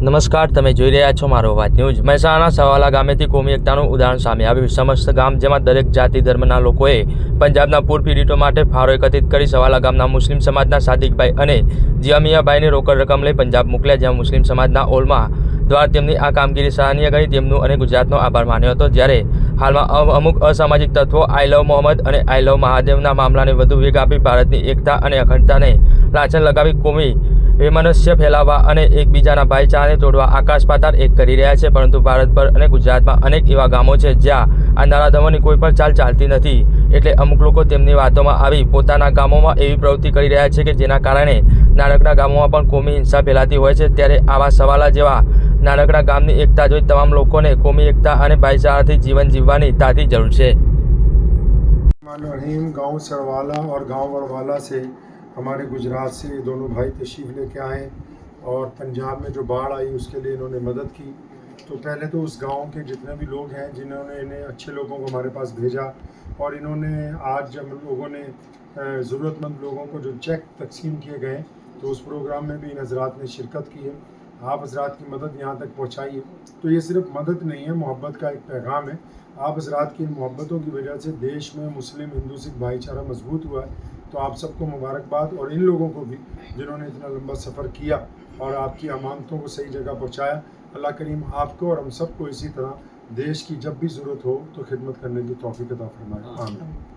નમસ્કાર, તમે જોઈ રહ્યા છો મારો અવાજ ન્યૂઝ. મહેસાણા સવાલા ગામેથી કોમી એકતાનું ઉદાહરણ સામે આવ્યું. સમસ્ત ગામ જેમાં દરેક જાતિ ધર્મના લોકોએ પંજાબના પૂર પીડિતો માટે ફાળો એકત્રિત કરી સવાલા ગામના મુસ્લિમ સમાજના સાદિકભાઈ અને જીયામિયાભાઈને રોકડ રકમ લઈ પંજાબ મોકલ્યા, જ્યાં મુસ્લિમ સમાજના ઓલમાં દ્વારા તેમની આ કામગીરી સરાહનીય ગણી તેમનું અને ગુજરાતનો આભાર માન્યો હતો. જ્યારે હાલમાં અમુક અસામાજિક તત્વો આઈ લવ મોહમ્મદ અને આઈ લવ મહાદેવના મામલાને વધુ વેગ આપી ભારતની એકતા અને અખંડતાને લાંછન લગાવી કોમી વૈમનસ્ય ફેલાવવા અને એકબીજાના ભાઈચારાને તોડવા આકાશ પાતાળ એક કરી રહ્યા છે પરંતુ ભારતભર અને ગુજરાતમાં અનેક એવા ગામો છે જ્યાં આ નરાધમોની કોઈ પણ ચાલ ચાલતી નથી એટલે અમુક લોકો તેમની વાતોમાં આવી પોતાના ગામોમાં એવી પ્રવૃત્તિ કરી રહ્યા છે કે જેના કારણે નાનકડા ગામોમાં પણ કોમી હિંસા ફેલાતી હોય છે ત્યારે આવા સવાલા જેવા નાનકડા ગામની એકતા જોઈ તમામ લોકોને કોમી એકતા અને ભાઈચારાથી જીવન જીવવાની તાતી જરૂર છે रहीम गांव सड़वाला और गांव वड़वाला से हमारे गुजरात से दोनों भाई तशरीफ़ लेके आए और पंजाब में जो बाढ़ आई उसके लिए इन्होंने मदद की। तो पहले तो उस गाँव के जितने भी लोग हैं, जिन्होंने इन्हें अच्छे लोगों को हमारे पास भेजा और इन्होंने आज जब लोगों ने ज़रूरतमंद लोगों को जो चेक तकसीम किए गए तो उस प्रोग्राम में भी इन हजरात ने शिरकत की है। आप हजरात की मदद यहाँ तक पहुँचाई है तो ये सिर्फ़ मदद नहीं है, मोहब्बत का एक पैगाम है। आप हजरात की इन मोहब्बतों की वजह से देश में मुस्लिम, हिंदू, सिख भाईचारा मज़बूत हुआ है। तो आप सबको मुबारकबाद और इन लोगों को भी जिन्होंने इतना लंबा सफ़र किया और आपकी अमानतों को सही जगह पहुँचाया। अल्लाह करीम आपको और हम सबको इसी तरह देश की जब भी ज़रूरत हो तो खिदमत करने की तोफ़ी अदा फरमाए।